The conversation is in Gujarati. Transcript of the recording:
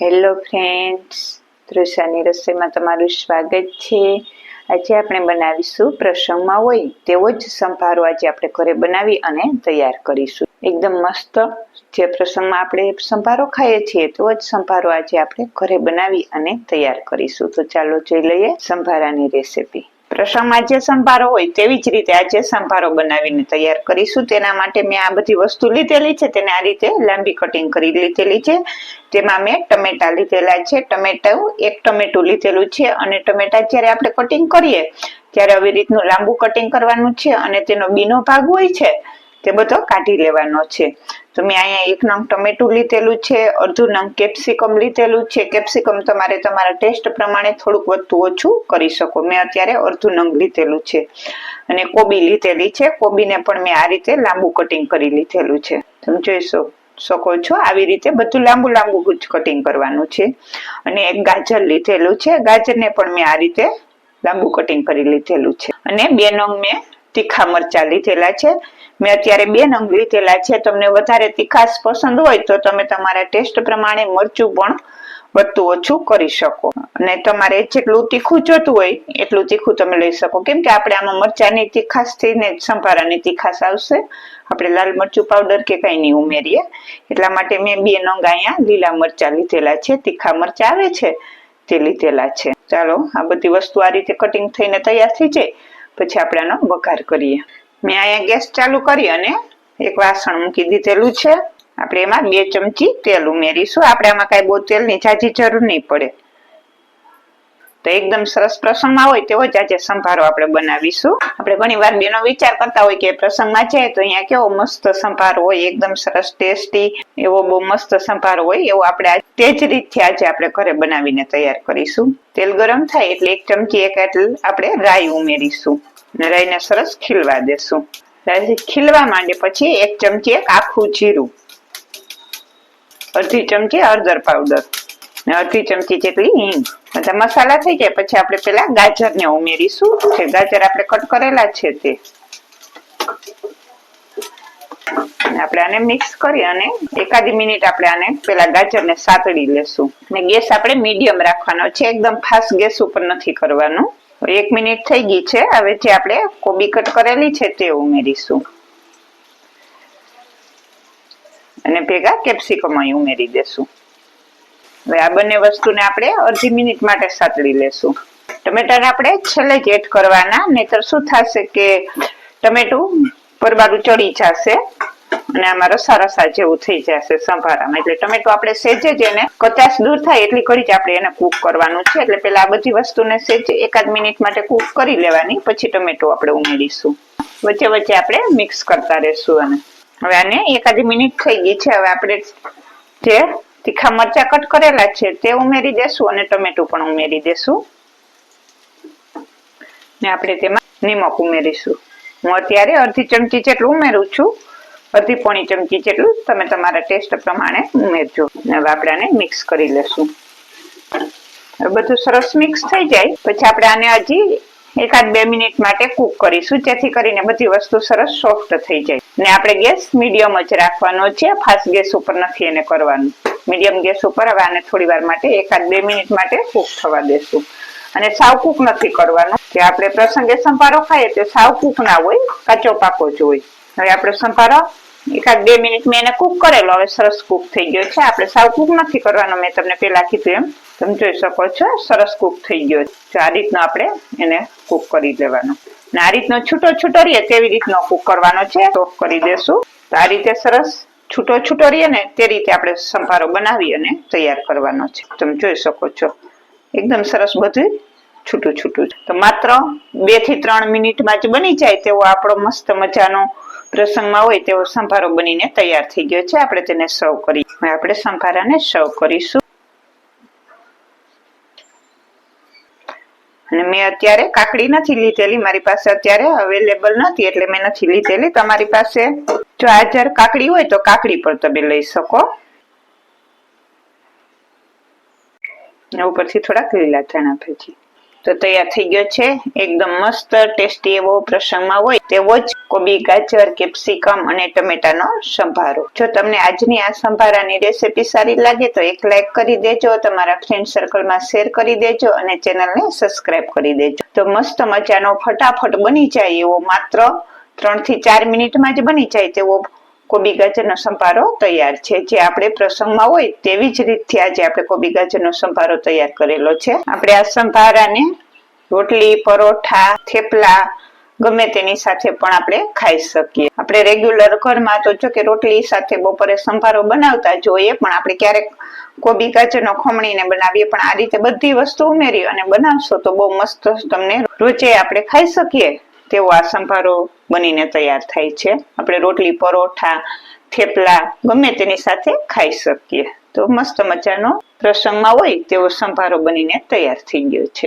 હેલો ફ્રેન્ડ્સ તૃષાની રસોઈમાં તમારું સ્વાગત છે. આજે આપણે બનાવીશું પ્રસંગમાં હોય તેવો જ સંભારો આજે આપણે ઘરે બનાવી અને તૈયાર કરીશું. એકદમ મસ્ત જે પ્રસંગમાં આપણે સંભારો ખાઈએ છીએ, તેવો જ સંભારો આજે આપણે ઘરે બનાવી અને તૈયાર કરીશું. તો ચાલો જોઈ લઈએ સંભારાની રેસીપી પ્રસંગમાં જે સંભારો હોય તેવી જ રીતે આજે સંભારો બનાવીને તૈયાર કરીશું. તેના માટે મેં આ બધી વસ્તુ લીધેલી છે. તેને આ રીતે લાંબી કટિંગ કરી લીધેલી છે. તેમાં મેં ટમેટા લીધેલા છે. ટમેટું, એક ટમેટું લીધેલું છે અને ટમેટા જ્યારે આપણે કટિંગ કરીએ, ત્યારે આવી રીતનું લાંબુ કટિંગ કરવાનું છે અને તેનો બીનો ભાગ હોય છે, તે બધો કાઢી લેવાનો છે. તો મેં અહીંયા એક નંગ ટમેટું લીધેલું છે, અડધું નંગ કેપ્સિકમ લીધેલું છે. કેપ્સિકમ તમારે તમારા ટેસ્ટ પ્રમાણે થોડુંક વધતું ઓછું કરી શકો. મેં અત્યારે અડધું નંગ લીધેલું છે. અને કોબી લીધેલી છે. કોબીને પણ મેં આ રીતે લાંબુ કટિંગ કરી લીધેલું છે. તમે જોઈશો શકો છો. આવી રીતે બધું લાંબુ લાંબુ જ કટિંગ કરવાનું છે. અને એક ગાજર લીધેલું છે. ગાજરને પણ મેં આ રીતે લાંબુ કટિંગ કરી લીધેલું છે. અને બે નંગ મેં તીખા મરચા લીધેલા છે. મેં અત્યારે બે નંગ લીધેલા છે. તમને વધારે તીખાશ પસંદ હોય તો તમે તમારા ટેસ્ટ પ્રમાણે મરચું પણ વધતું ઓછું કરી શકો. અને તમારે જેટલું તીખું જોતું હોય, એટલું તીખું તમે લઈ શકો. કેમ કે આપણે આમાં મરચાની તીખાશ થઈને સંભારાની તીખાશ આવશે. આપણે લાલ મરચું પાવડર કે કઈ નહીં ઉમેરીએ. એટલા માટે મેં બે નંગ અહીંયા લીલા મરચા લીધેલા છે. તીખા મરચા આવે છે તે લીધેલા છે. ચાલો, આ બધી વસ્તુ આ રીતે કટિંગ થઈને તૈયાર થઈ જાય. પછી આપણે આનો વઘાર કરીએ. મેં અહીંયા ગેસ ચાલુ કરી અને એક વાસણ મૂકી દીધેલું છે. આપણે એમાં બે ચમચી તેલ ઉમેરીશું. આપણે આમાં કાંઈ બહુ તેલની જાજી જરૂર નહીં પડે. તો એકદમ સરસ પ્રસંગમાં હોય તેવો જ આજે સંભારો આપણે બનાવીશું. આપણે ઘણી વાર બેનો વિચાર કરતા હોય કે પ્રસંગમાં છે તો અહીંયા કેવો મસ્ત સંભારો હોય, એકદમ સરસ ટેસ્ટી એવો બહુ મસ્ત સંભારો હોય એવો આપણે તે જ રીતથી આજે આપણે ઘરે બનાવીને તૈયાર કરીશું. તેલ ગરમ થાય એટલે એક ચમચી એક એટલે આપણે રાઈ ઉમેરીશું અને રાઈને સરસ ખીલવા દેશું. રાઈ ખીલવા માંડે પછી એક ચમચી એક આખું જીરું, અડધી ચમચી હળદર પાવડર ને અડધી ચમચી જેટલી હિંગ. બધા મસાલા થઈ જાય પછી આપણે પેલા ગાજર ને ઉમેરીશું. જે ગાજર આપણે કટ કરેલા છે તે. આપણે આને મિક્સ કરી અને એકાદી મિનિટ આપણે આને પેલા ગાજર ને સાતડી લેશું. ને ગેસ આપણે મીડિયમ રાખવાનો છે, એકદમ ફાસ્ટ ગેસ ઉપર નથી કરવાનું. એક મિનિટ થઈ ગઈ છે, હવે જે આપણે કોબી કટ કરેલી છે તે ઉમેરીશું. અને ભેગા કેપ્સિકમ અહીં ઉમેરી દેશું. હવે આ બંને વસ્તુને આપણે અડધી મિનિટ માટે સાતળી લેશું. ટમેટાને આપણે છેલ્લે જ એડ કરવાના, નહીતર શું થશે કે ટમેટું પરબારું ચડી જશે અને આમાં રસા રસા જેવું થઈ જશે સંભારામાં. એટલે ટમેટું આપણે સેજે જ એને કચાશ દૂર થાય એટલી ઘડી જ આપણે એને કૂક કરવાનું છે. એટલે પેલા આ બધી વસ્તુને સેજ એકાદ મિનિટ માટે કૂક કરી લેવાની, પછી ટમેટું આપણે ઉમેરીશું. વચ્ચે વચ્ચે આપણે મિક્સ કરતા રહેશું અને હવે આને એકાદ મિનિટ થઈ ગઈ છે. હવે આપણે જે તીખા મરચા કટ કરેલા છે તે ઉમેરી દેશું અને ટમેટું પણ ઉમેરી દેશું. ને આપણે તેમાં નિમક ઉમેરીશું. હું અત્યારે અડધી ચમચી જેટલું ઉમેરું છું. અડધી પોણી ચમચી જેટલું તમે તમારા ટેસ્ટ પ્રમાણે ઉમેરજો. હવે આપણે મિક્સ કરી લેશું. બધું સરસ મિક્સ થઈ જાય. પછી આપણે આને હજી એકાદ બે મિનિટ માટે કૂક કરીશું, જેથી કરીને બધી વસ્તુ સરસ સોફ્ટ થઈ જાય. ને આપણે ગેસ મીડિયમ જ રાખવાનો છે. ફાસ્ટ ગેસ ઉપર નથી એને કરવાનું. મીડિયમ ગેસ ઉપર હવે આને થોડી વાર માટે એકાદ બે મિનિટ માટે કૂક થવા દેશું. અને સાવ કૂક નથી કરવાનું. કે આપણે પ્રસંગે સંભારો ખાઈએ તે સાવ કૂક ના હોય, કાચો પાકો જ હોય. હવે આપણે સંભારો એકાદ બે મિનિટ મેં એને કૂક કરેલો. હવે સરસ કૂક થઈ ગયો છે. આપણે સાવ કૂક નથી કરવાનો. મેં તમને પેલા કીધું એમ. તમે જોઈ શકો છો, સરસ કૂક થઈ ગયો છે. આ રીતનો આપણે એને કૂક કરી દેવાનો. આ રીતનો છૂટો છૂટો રહીએ તેવી રીતનો કૂક કરવાનો છે. ઓફ કરી દેશું. તો આ રીતે સરસ છૂટો છૂટો રહીએ ને તે રીતે આપણે સંભારો બનાવી અને તૈયાર કરવાનો છે. તમે જોઈ શકો છો. એકદમ સરસ બધું છૂટું છૂટું તો માત્ર બેથી ત્રણ મિનિટમાં જ બની જાય તેવો આપણો મસ્ત મજાનો પ્રસંગમાં હોય તેવો સંભારો બનીને તૈયાર થઈ ગયો છે. આપણે તેને સર્વ કરી આપણે સંભારાને સર્વ કરીશું. અને મેં અત્યારે કાકડી નથી લીધેલી. મારી પાસે અત્યારે અવેલેબલ નથી, એટલે મેં નથી લીધેલી. તમારી પાસે? જો હાજર કાકડી હોય તો કાકડી પણ તમે લઈ શકો. ઉપરથી થોડાક લીલા ચણા ભાજી. તો તૈયાર થઈ ગયો છે. એકદમ મસ્ત, ટેસ્ટી એવો પ્રસંગમાં હોય તેવો જ કોબી, ગાજર, કેપ્સિકમ અને ટમેટાનો સંભારો. જો તમને આજની આ સંભારાની રેસીપી સારી લાગે તો એક લાઈક કરી દેજો, તમારા ફ્રેન્ડ સર્કલમાં શેર કરી દેજો અને ચેનલને સબસ્ક્રાઇબ કરી દેજો. તો મસ્ત મજાનો ફટાફટ બની જાય એવો માત્ર ત્રણથી ચાર મિનિટમાં જ બની જાય તેવો કોબી ગાજરનો સંભારો તૈયાર છે. જે આપણે પ્રસંગમાં હોય તેવી જ રીતથી આજે આપણે કોબી ગાજરનો સંભારો તૈયાર કરેલો છે. આપણે આ સંભારાને રોટલી, પરોઠા, થેપલા ગમે તેની સાથે પણ આપણે ખાઈ શકીએ. આપણે રેગ્યુલર ઘરમાં તો જો કે રોટલી સાથે બપોરે સંભારો બનાવતા જોઈએ પણ આપણે ક્યારેક કોબી ગાજરનો ખમણીને બનાવીએ, પણ આ રીતે બધી વસ્તુ ઉમેરી અને બનાવશો તો બહુ મસ્ત તમને રોજે આપણે ખાઈ શકીએ. તેવો આ સંભારો બનીને તૈયાર થાય છે. આપણે રોટલી, પરોઠા, થેપલા ગમે તેની સાથે ખાઈ શકીએ. તો મસ્ત મજાનો પ્રસંગમાં હોય તેવો સંભારો બનીને તૈયાર થઈ ગયો છે.